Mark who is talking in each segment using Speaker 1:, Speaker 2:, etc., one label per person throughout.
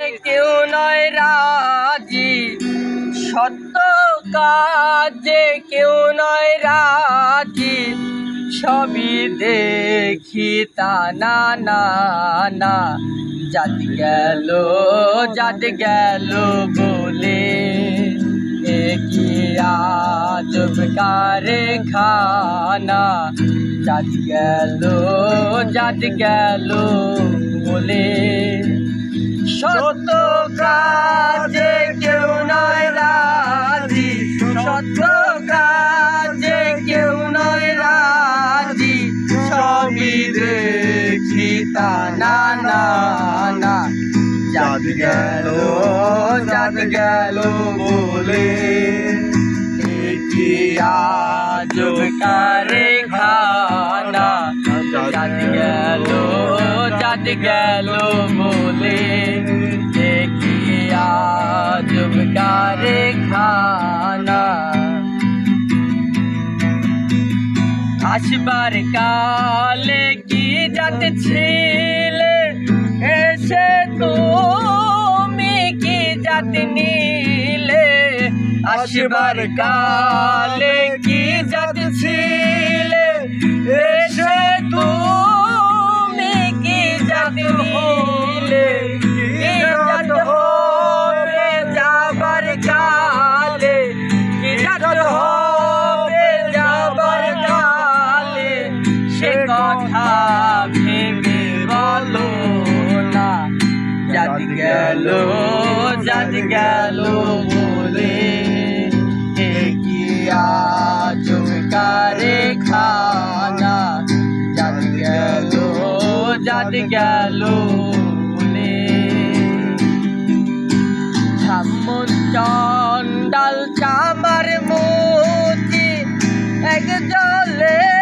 Speaker 1: কেউ নয় রাজি। সত্য কাজে কেউ নয় রাজি। সবই দেখি তা না না না। জাত গেল জাত গেল বলে। কি আজব খানা জাত গেল জাত গেল বলে। সত্য কাজে কেউ নয় রাজি। সত্য কাজে কেউ নয় রাজি। সবই দেখি তা না না না। জাত গেল জাত গেল বলে। কি আজব জাত গেল বলে কি আজব খানা আসবার কালে কি জাত ছিলে এসে তুমি কি জাত নিলে আসবার কালে কি জাত জাত গেল বলে। কি আজব কারে খানা? জাত গেল জাত গেল বলে। ব্রাহ্মণ চন্ডাল চামার মুচি এক জলে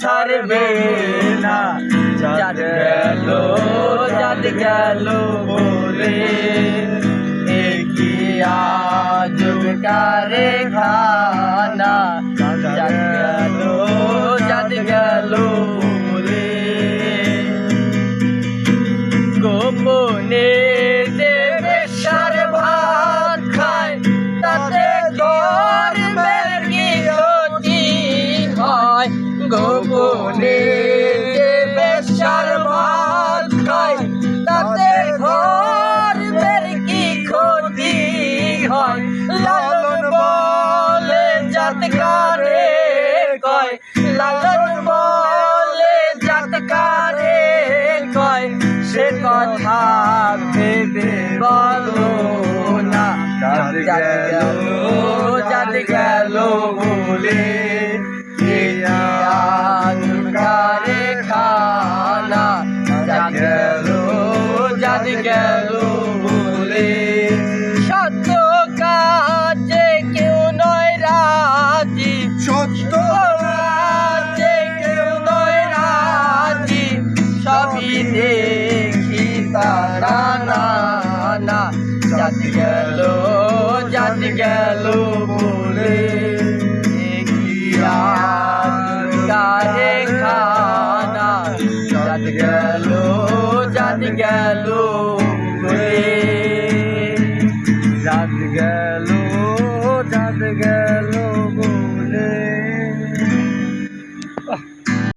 Speaker 1: ছাড়বে না। যাদ গেল যাদ গেল বলে এ কি কথা ভেবে বলো না।
Speaker 2: গেল,
Speaker 1: জাত গেল বলে। কারে খানা? জাত গেল জাত গেল বলে। সত্য কাজে কেউ নয় রাজি।
Speaker 2: সত্য
Speaker 1: জাত গেল জাত গেল বলে। কারে খানা? জাত গেল জাত গেল বলে।
Speaker 2: জাত গেল